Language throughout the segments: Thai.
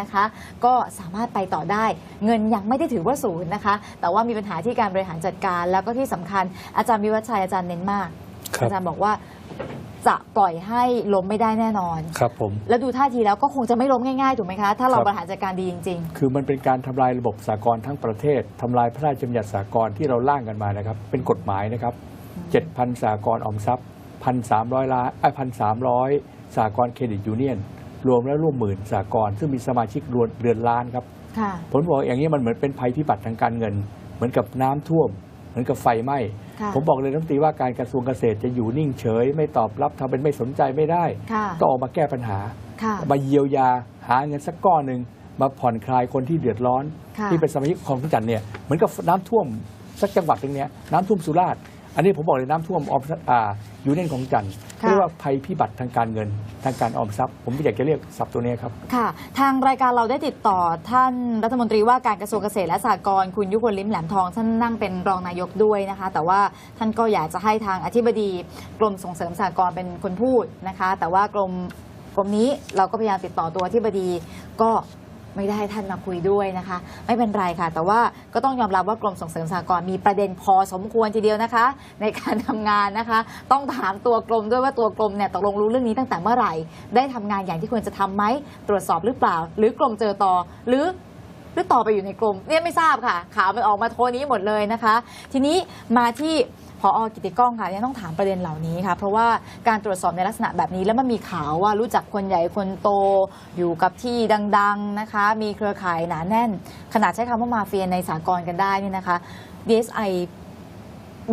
นะคะ ก็สามารถไปต่อได้ เงินยังไม่ได้ถือว่าศูนย์นะคะ แต่ว่ามีปัญหาที่การบริหารจัดการ แล้วก็ที่สำคัญอาจารย์วิวัฒชัยอาจารย์เน้นมากครับอาจารย์บอกว่าจะปล่อยให้ล้มไม่ได้แน่นอน ครับผม แล้วดูท่าทีแล้วก็คงจะไม่ล้มง่ายๆ ถูกไหมคะ ถ้าเราครับบริหารจัดการดีจริงคือมันเป็นการทำลายระบบสากลทั้งประเทศทำลายพระราชบัญญัติสากลที่เราร่างกันมานะครับ เป็นกฎหมายนะครับ 7,000 สากลออมทรัพย์ 1,300ล้านไอ้พันสามร้อยสากลเครดิตยูเนียน รวมแล้วร่วมหมื่นสากลซึ่งมีสมาชิกรวมเรือนล้านครับๆค่ะผมบอกอย่างนี้มันเหมือนเป็นภัยพิบัติทางการเงิน เหมือนกับน้ำท่วม เหมือนกับไฟไหม้ค่ะผมบอกเลยรัฐมนตรีว่าการกระทรวงเกษตรจะอยู่นิ่งเฉย ไม่ตอบรับทำเป็นไม่สนใจไม่ได้ค่ะต้องออกมาแก้ปัญหาค่ะมาเยียวยาหาเงินสักก้อนหนึ่งมาผ่อนคลายคนที่เดือดร้อนค่ะที่เป็นสมาชิกของทุกจันทร์เนี่ยเหมือนกับน้ำท่วมสักจังหวัดหนึ่งเนี่ยน้ำท่วมสุราษฎร์อันนี้ผมบอกเลยน้ำท่วมออมอ่า ยูเนียนของจันทร์ค่ะ เรียกว่าภัยพิบัติทางการเงินทางการออมทรัพย์ ผมอยากจะเรียกศัพท์ตัวนี้ครับ ค่ะ ทางรายการเราได้ติดต่อท่านรัฐมนตรีว่าการกระทรวงเกษตรและสหกรณ์คุณยุพลลิ้มแหลมทองท่านนั่งเป็นรองนายกด้วยนะคะ แต่ว่าท่านก็อยากจะให้ทางอธิบดีกรมส่งเสริมสหกรณ์เป็นคนพูดนะคะ แต่ว่ากรมกรมนี้เราก็พยายามติดต่อตัวอธิบดีก็ ไม่ได้ท่านมาคุยด้วยนะคะ ไม่เป็นไรค่ะ แต่ว่าก็ต้องยอมรับว่ากรมส่งเสริมสหกรณ์มีประเด็นพอสมควรทีเดียวนะคะ ในการทำงานนะคะ ต้องถามตัวกรมด้วยว่าตัวกรมเนี่ยตกลงรู้เรื่องนี้ตั้งแต่เมื่อไหร่ ได้ทำงานอย่างที่ควรจะทำไหมตรวจสอบหรือเปล่า หรือกรมเจอต่อหรือหรือต่อไปอยู่ในกรมเนี่ยไม่ทราบค่ะข่าวมันออกมาโทนี้หมดเลยนะคะ ทีนี้มาที่ พอกิติก้องค่ะเนี่ยต้องถามประเด็นเหล่านี้ค่ะ เพราะว่าการตรวจสอบในลักษณะแบบนี้แล้วมันมีข่าวว่ารู้จักคนใหญ่คนโตอยู่กับที่ดังๆนะคะ มีเครือข่ายหนาแน่น ขนาดใช้คำว่ามาเฟียในสากลกันได้เนี่ยนะคะ DSI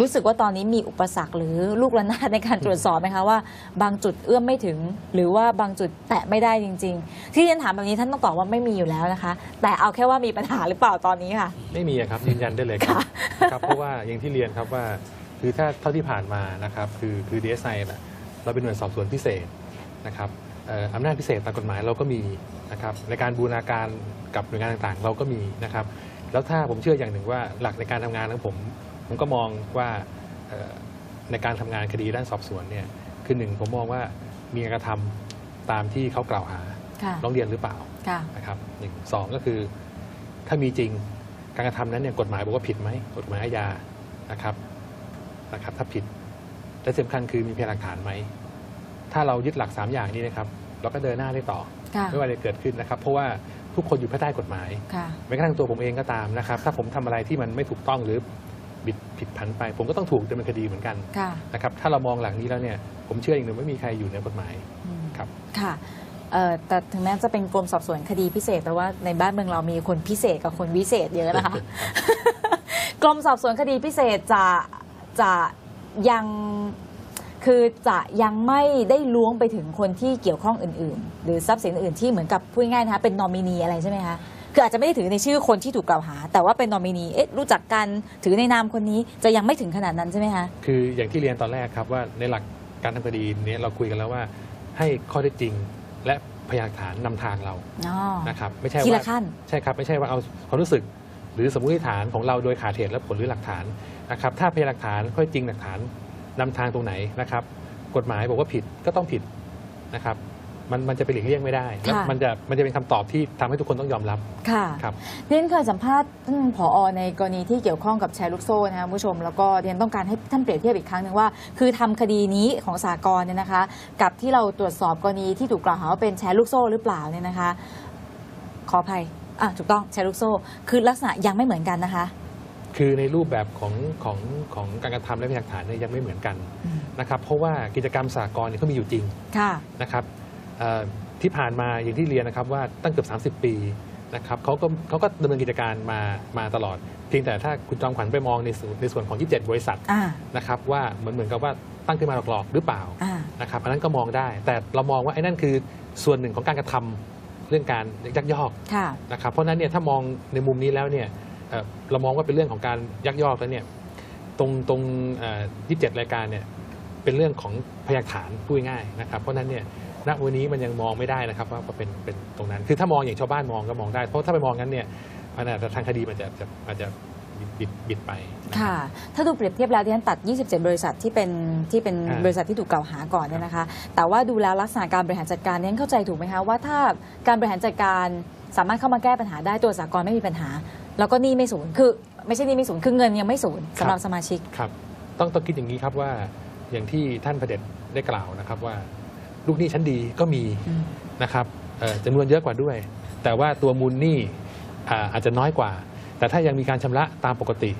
รู้สึกว่าตอนนี้มีอุปสรรคหรือลูกระนาดในการตรวจสอบไหมคะว่าบางจุดเอื้อมไม่ถึง หรือว่าบางจุดแตะไม่ได้จริง ๆ ที่ฉันถามแบบนี้ท่านต้องตอบว่าไม่มีอยู่แล้วนะคะ แต่เอาแค่ว่ามีปัญหาหรือเปล่าตอนนี้ค่ะ ไม่มีอะครับยืนยันได้เลยครับครับเพราะว่าอย่างที่เรียนครับว่า คือถ้าเท่าที่ผ่านมานะครับคือคือ DSI น่ะเราเป็นหน่วยสอบสวนพิเศษนะครับเอ่ออำนาจพิเศษตามกฎหมายเราก็มีนะครับในการบูรณาการกับหน่วยงานต่างๆ เราก็มีนะครับ แล้วถ้าผมเชื่ออย่างหนึ่งว่าหลักในการทำงานของผม ผมก็มองว่าเอ่อในการทำงานคดีด้านสอบสวนเนี่ยคือหนึ่งผมมองว่ามีการกระทำตามที่เขากล่าวหาค่ะร้องเรียนหรือเปล่าค่ะนะครับหนึ่งสองก็คือถ้ามีจริงการกระทำนั้นเนี่ยกฎหมายบอกว่าผิดไหมกฎหมายอาญานะครับ นะครับถ้าผิดและสำคัญคือมีพยานหลักฐานไหม ถ้าเรายึดหลัก 3 อย่างนี้นะครับเราก็เดินหน้าได้ต่อ ค่ะไม่ว่าอะไรเกิดขึ้นนะครับ เพราะว่าทุกคนอยู่ภายใต้กฎหมายค่ะ แม้กระทั่งตัวผมเองก็ตามนะครับ ถ้าผมทำอะไรที่มันไม่ถูกต้องหรือบิดผิดผันไป ผมก็ต้องถูกดำเนินคดีเหมือนกันค่ะนะครับถ้าเรามองหลังนี้แล้วเนี่ยผมเชื่ออย่างหนึ่งไม่มีใครอยู่เหนือกฎหมายอืมครับ ค่ะเอ่อแต่ถึงแม้จะเป็นกรมสอบสวนคดีพิเศษ แต่ว่าในบ้านเมืองเรามีคนพิเศษกับคนวิเศษเยอะนะคะ กรมสอบสวนคดีพิเศษจะ จะยังคือจะยังไม่ได้ล้วงไปถึงคนที่เกี่ยวข้องอื่น ๆ หรือทรัพย์สินอื่นที่เหมือนกับพูดง่ายๆนะคะเป็นนอมินีอะไรใช่ไหมคะคืออาจจะไม่ได้ถือในชื่อคนที่ถูกกล่าวหา แต่ว่าเป็นนอมินีเอ๊ะรู้จักกันถือในนามคนนี้จะยังไม่ถึงขนาดนั้นใช่ไหมคะคืออย่างที่เรียนตอนแรกครับว่าในหลักการทำคดีเนี้เราคุยกันแล้วว่า ให้ข้อเท็จจริงและพยานหลักฐานนำทางเราอ๋อนะครับไม่ใช่ทีว่าละขั้นใช่ครับไม่ใช่ว่าเอาความรู้สึก หรือสมมติฐานของเราโดยขาดเหตุและผลหรือหลักฐาน นะครับถ้าพยานหลักฐานข้อเท็จจริงหลักฐานนำทางตรงไหนนะครับ กฎหมายบอกว่าผิดก็ต้องผิดนะครับมันมันจะไปหลีกเลี่ยงไม่ได้แล้วค่ะมันจะมันจะเป็นคำตอบที่ทำให้ทุกคนต้องยอมรับค่ะครับเรียนเคยสัมภาษณ์ท่านผอในกรณีที่เกี่ยวข้องกับแชร์ลูกโซ่นะคะคุณผู้ชม แล้วก็เรียนต้องการให้ท่านเปรียบเทียบอีกครั้งหนึ่งว่า คือทำคดีนี้ของสากลเนี่ยนะคะ กับที่เราตรวจสอบกรณีที่ถูกกล่าวหาว่าเป็นแชร์ลูกโซ่หรือเปล่าเนี่ยนะคะ ขออภัยอะถูกต้องแชร์ลูกโซ่ คือลักษณะยังไม่เหมือนกันนะคะ คือในรูปแบบของของของการกระทำและพยานหลักฐานเนี่ยยังไม่เหมือนกันอืมนะครับเพราะว่ากิจกรรมสากลเนี่ยเขามีอยู่จริงค่ะนะครับเอ่อที่ผ่านมาอย่างที่เรียนนะครับว่าตั้งเกือบ 30 ปีนะครับเขาก็เขาก็ดำเนินกิจการมามาตลอด เพียงแต่ถ้าคุณจอมขวัญไปมองในส่วนในส่วนของ 27 บริษัทอ่านะครับว่าเหมือนเหมือนกับว่าตั้งขึ้นมาหลอกๆหรือเปล่าอ่านะครับอันนั้นก็มองได้ แต่เรามองว่าไอ้นั่นคือส่วนหนึ่งของการกระทำเรื่องการยักยอกค่ะนะครับเพราะฉะนั้นเนี่ยถ้ามองในมุมนี้แล้วเนี่ย เอ่อเรามองว่าเป็นเรื่องของการยักยอกแล้วเนี่ยตรงตรงเอ่อ27รายการเนี่ยเป็นเรื่องของพยานหลักฐานพูดง่ายๆนะครับ เพราะฉะนั้นเนี่ยณวันนี้มันยังมองไม่ได้นะครับว่าเป็นเป็นตรงนั้น คือถ้ามองอย่างชาวบ้านมองก็มองได้ เพราะถ้าไปมองงั้นเนี่ยมันอาจจะทางคดีมันจะจะอาจจะบิดบิดไปนะครับค่ะ ถ้าดูเปรียบเทียบแล้วที่ฉันตัด 27 บริษัทที่เป็นที่เป็นอ่าบริษัทที่ถูกกล่าวหาก่อนเนี่ยนะคะ แต่ว่าดูแล้วลักษณะการบริหารจัดการเนี่ยเข้าใจถูกไหมคะว่าถ้าการบริหารจัดการสามารถเข้ามาแก้ปัญหาได้ตัวสากลไม่มีปัญหา แล้วก็หนี้ไม่ศูนย์คือไม่ใช่หนี้ไม่ศูนย์คือเงินยังไม่ศูนย์สำหรับสมาชิก ครับ ต้องต้องคิดอย่างนี้ครับว่าอย่างที่ท่านประเด็จได้กล่าวนะครับว่า ลูกหนี้ชั้นดีก็มีอืม นะครับเอ่อจำนวนเยอะกว่าด้วย แต่ว่าตัวมูลหนี้อ่าอาจจะน้อยกว่า แต่ถ้ายังมีการชำระตามปกติ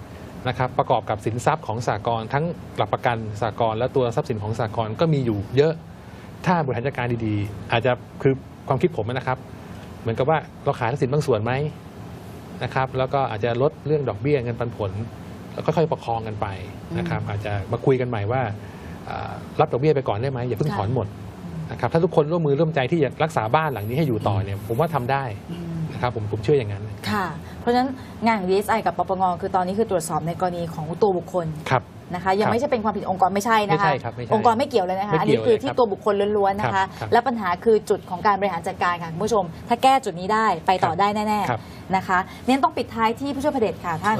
นะครับ ประกอบกับสินทรัพย์ของสากลทั้งหลักประกันสากลและตัวทรัพย์สินของสากลก็มีอยู่เยอะ ถ้าบริหารจัดการดีๆ อาจจะคือความคิดผมนะครับ เหมือนกับว่าเราขายทรัพย์สินบางส่วนไหม นะครับแล้วก็อาจจะลดเรื่องดอกเบี้ยเงินปันผล แล้วก็ค่อยประคองกันไปนะครับอาจจะมาคุยกันใหม่ว่าอ่ารับดอกเบี้ยไปก่อนได้ไหมอย่าเพิ่งถอนหมดนะครับถ้าทุกคนร่วมมือร่วมใจที่จะรักษาบ้านหลังนี้ให้อยู่ต่อเนี่ยผมว่าทำได้อืมนะครับผมผมเชื่ออย่างนั้นค่ะ เพราะฉะนั้นงานของ DSI กับปปงคือตอนนี้คือตรวจสอบในกรณีของตัวบุคคลครับ นะคะยังครับไม่ใช่เป็นความผิดองค์กรไม่ใช่นะคะ ไม่ใช่ครับไม่ใช่องค์กรไม่เกี่ยวเลยนะคะ ไม่อันเกี่นี้ยวคือเลยที่ครับตัวบุคคลล้วนๆนะคะครับครับและปัญหาคือจุดของการบริหารจัดการค่ะคุณผู้ชม ถ้าแก้จุดนี้ได้ไปต่อได้แน่ครับๆนะคะเนี่ยต้องปิดท้ายที่ผู้ช่วยพระเดชค่ะท่าน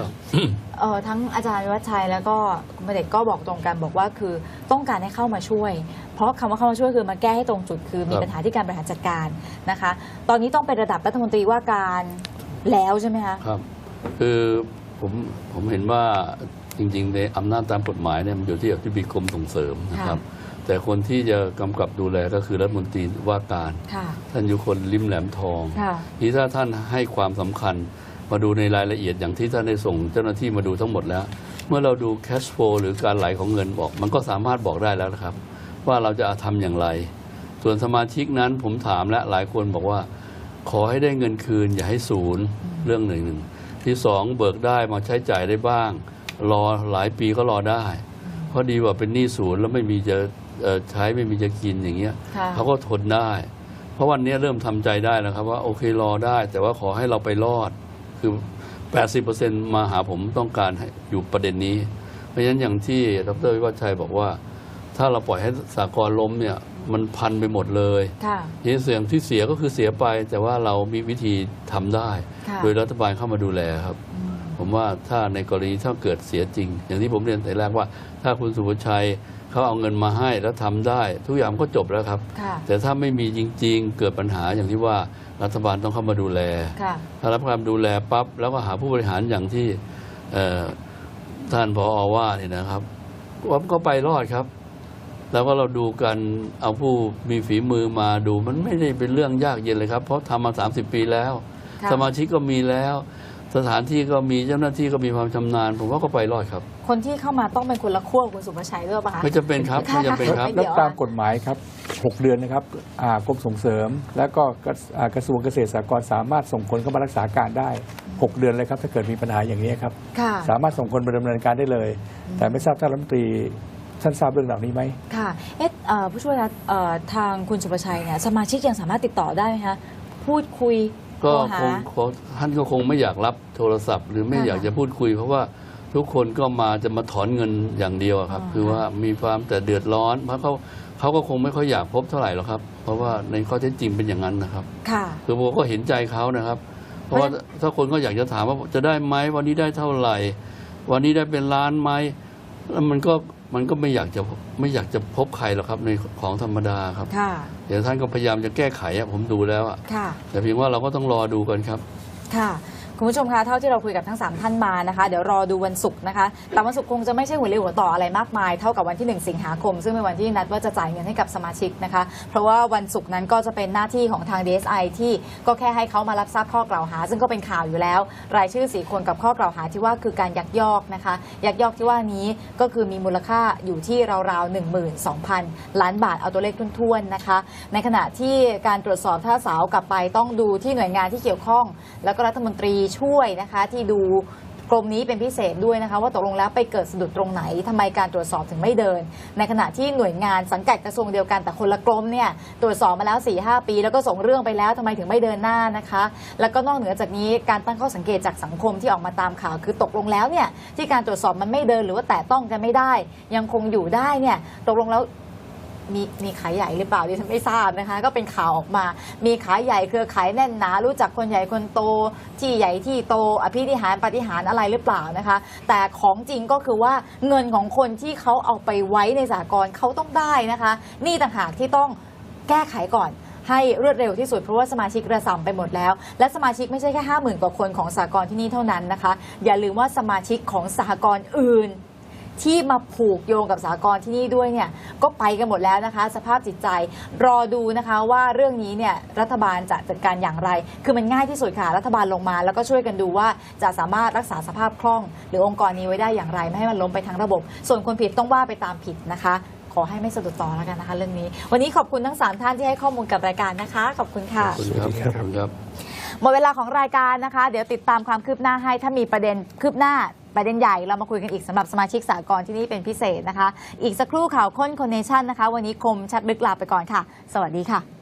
เอ่อทั้งอาจารย์วิวัฒชัยแล้วก็คุณประเดชก็บอกตรงกันบอกว่าคือต้องการให้เข้ามาช่วย เพราะคำว่าเข้ามาช่วยคือมาแก้ให้ตรงจุดคือมีครับ ปัญหาที่การบริหารจัดการนะคะ ตอนนี้ต้องเป็นระดับรัฐมนตรีว่าการแล้วใช่ไหมคะ ครับ คือผมผมเห็นว่า จริงๆในอำนาจตามกฎหมายเนี่ยมันอยู่ที่อธิบดีกรมส่งเสริมนะครับ แต่คนที่จะกำกับดูแลก็คือรัฐมนตรีว่าการค่ะท่านยุคนลิมแหลมทองค่ะนี่ถ้าท่านให้ความสำคัญมาดูในรายละเอียดอย่างที่ท่านได้ส่งเจ้าหน้าที่มาดูทั้งหมดแล้ว เมื่อเราดู cash flow หรือการไหลของเงินบอก มันก็สามารถบอกได้แล้วนะครับ ว่าเราจะทำอย่างไร ส่วนสมาชิกนั้นผมถามและหลายคนบอกว่า ขอให้ได้เงินคืน อย่าให้ศูนย์เรื่องหนึ่งที่สองเบิกได้มาใช้จ่ายได้บ้าง รอหลายปีก็รอได้ เพราะดีกว่าเป็นหนี้ศูนย์แล้วไม่มีจะเอ่อใช้ไม่มีจะกินอย่างเงี้ยค่ะเขาก็ทนได้ เพราะวันนี้เริ่มทำใจได้แล้วครับ ว่าโอเครอได้ แต่ว่าขอให้เราไปรอด คือ 80%มาหาผมต้องการให้อยู่ประเด็นนี้ เพราะฉะนั้นอย่างที่ดรวิวัฒชัยบอกว่า ถ้าเราปล่อยให้สากลล้มเนี่ยมันพันไปหมดเลยค่ะทีนี้เสียงที่เสียก็คือเสียไป แต่ว่าเรามีวิธีทำได้ค่ะโดยรัฐบาลเข้ามาดูแลครับอืม ผมว่าถ้าในกรณีถ้าเกิดเสียจริง อย่างที่ผมเรียนแต่แรกว่า ถ้าคุณสุภชัยเขาเอาเงินมาให้แล้วทำได้ ทุกอย่างก็จบแล้วครับค่ะแต่ถ้าไม่มีจริง ๆ เกิดปัญหาอย่างที่ว่ารัฐบาลต้องเข้ามาดูแลค่ะถ้ารับการดูแลปั๊บแล้วก็หาผู้บริหารอย่างที่เอ่อท่านพออว่าเนี่ยนะครับว่าก็ไปรอดครับ แล้วก็เราดูกันเอาผู้มีฝีมือมาดูมันไม่ได้เป็นเรื่องยากเย็นเลยครับ เพราะทำมา 30 ปีแล้วค่ะสมาชิกก็มีแล้ว สถานที่ก็มีเจ้าหน้าที่ก็มีความชำนาญ ผมว่าก็ไปรอดครับ คนที่เข้ามาต้องเป็นคนละขั้วกับคุณสุภชัยด้วยป่ะคะ ไม่จำเป็นครับไม่จำเป็นครับไม่แล้วเดี๋ยวตามกฎหมายครับ6เดือนนะครับอ่ากรมส่งเสริม แล้วก็กระอ่ากระทรวงเกษตรสหกรณ์สามารถส่งคนเข้ามารักษาการได้ 6 เดือนเลยครับ ถ้าเกิดมีปัญหาอย่างนี้ครับ ค่ะ สามารถส่งคนไปดำเนินการได้เลย แต่ไม่ทราบท่านรัฐมนตรีท่านทราบเรื่องเหล่านี้ไหม ค่ะ เอ๊ะเอ่อผู้ช่วยคะเอ่อทางคุณสุภชัยเนี่ยสมาชิกยังสามารถติดต่อได้ไหมคะ พูดคุย ก็โทรหาคงคงท่านก็คงไม่อยากรับโทรศัพท์ หรือไม่ค่ะอยากจะพูดคุย เพราะว่าทุกคนก็มาจะมาถอนเงินอย่างเดียวอะครับอ๋อคือว่ามีความแต่เดือดร้อน เพราะเขาเขาก็คงไม่ค่อยอยากพบเท่าไหร่หรอกครับ เพราะว่าในข้อเท็จจริงเป็นอย่างนั้นนะครับค่ะคือผมก็เห็นใจเขานะครับ เพราะว่าเพราะถ้าคนก็อยากจะถามว่าจะได้ไหมวันนี้ได้เท่าไหร่ วันนี้ได้เป็นล้านไหมแล้วมันก็ มันก็ไม่อยากจะไม่อยากจะพบใครหรอกครับในของธรรมดาครับค่ะ เดี๋ยวท่านก็พยายามจะแก้ไขอะผมดูแล้วอะค่ะ แต่เพียงว่าเราก็ต้องรอดูกันครับ ค่ะ คุณผู้ชมคะเท่าที่เราคุยกับทั้ง 3 ท่านมานะคะ เดี๋ยวรอดูวันศุกร์นะคะแต่วันศุกร์คงจะไม่ใช่หัวเรียวหัวต่ออะไรมากมาย เท่ากับวันที่ 1 สิงหาคม ซึ่งเป็นวันที่นัดว่าจะจ่ายเงินให้กับสมาชิกนะคะ เพราะว่าวันศุกร์นั้นก็จะเป็นหน้าที่ของทาง DSI ที่ก็แค่ให้เขามารับทราบข้อกล่าวหา ซึ่งก็เป็นข่าวอยู่แล้ว รายชื่อ 4 คนกับข้อกล่าวหาที่ว่าคือการยักยอกนะคะ ยักยอกที่ว่านี้ก็คือมีมูลค่าอยู่ที่ราวๆ12,000 ล้านบาทเอาตัวเลขทุ่นๆนะคะ ในขณะที่การตรวจสอบท่าสาวกลับไปต้องดูที่หน่วยงานที่เกี่ยวข้อง แล้วก็รัฐมนตรีช่วยนะคะที่ดูกรมนี้เป็นพิเศษด้วยนะคะ ว่าตกลงแล้วไปเกิดสะดุดตรงไหนทำไมการตรวจสอบถึงไม่เดิน ในขณะที่หน่วยงานสังกัดกระทรวงเดียวกันแต่คนละกรมเนี่ยตรวจสอบมาแล้ว4-5ปี แล้วก็ส่งเรื่องไปแล้วทำไมถึงไม่เดินหน้านะคะ แล้วก็นอกเหนือจากนี้การตั้งข้อสังเกตจากสังคมที่ออกมาตามข่าวคือตกลงแล้วเนี่ยที่การตรวจสอบมันไม่เดินหรือว่าแตะต้องกันไม่ได้ ยังคงอยู่ได้เนี่ยตกลงแล้ว มีมีขายใหญ่หรือเปล่าดิฉันไม่ทราบนะคะ ก็เป็นข่าวออกมา มีขายใหญ่เครือขายแน่นหนา รู้จักคนใหญ่คนโต ที่ใหญ่ที่โต อภินิหารปฏิหารอะไรหรือเปล่านะคะ แต่ของจริงก็คือว่าเงินของคนที่เขาเอาไปไว้ในสากลเขาต้องได้นะคะ นี่ต่างหากที่ต้องแก้ไขก่อนให้รวดเร็วที่สุดเพราะว่าสมาชิกระส่ำไปหมดแล้ว และสมาชิกไม่ใช่แค่ห้าหมื่นกว่าคนของสากลที่นี่เท่านั้นนะคะ อย่าลืมว่าสมาชิกของสหกรณ์อื่น ที่มาผูกโยงกับสากลที่นี่ด้วยเนี่ยก็ไปกันหมดแล้วนะคะ สภาพจิตใจรอดูนะคะว่าเรื่องนี้เนี่ยรัฐบาลจะจัดการอย่างไร คือมันง่ายที่สุดค่ะ รัฐบาลลงมา แล้วก็ช่วยกันดูว่าจะสามารถรักษาสภาพคล่อง หรือองค์กรนี้ไว้ได้อย่างไร ไม่ให้มันล้มไปทั้งระบบ ส่วนคนผิดต้องว่าไปตามผิดนะคะ ขอให้ไม่สะดุดต่อแล้วกันนะคะ เรื่องนี้ วันนี้ขอบคุณทั้งสามท่านที่ให้ข้อมูลกับรายการนะคะ ขอบคุณค่ะขอบคุณครับขอบคุณครับ หมดเวลาของรายการนะคะ เดี๋ยวติดตามความคืบหน้าให้ ถ้ามีประเด็นคืบหน้าประเด็นใหญ่เรามาคุยกันอีกสำหรับสมาชิกสากลที่นี่เป็นพิเศษนะคะ อีกสักครู่ข่าวค้นคอนเนชั่นนะคะ วันนี้คมชัดลึกลาไปก่อนค่ะ สวัสดีค่ะ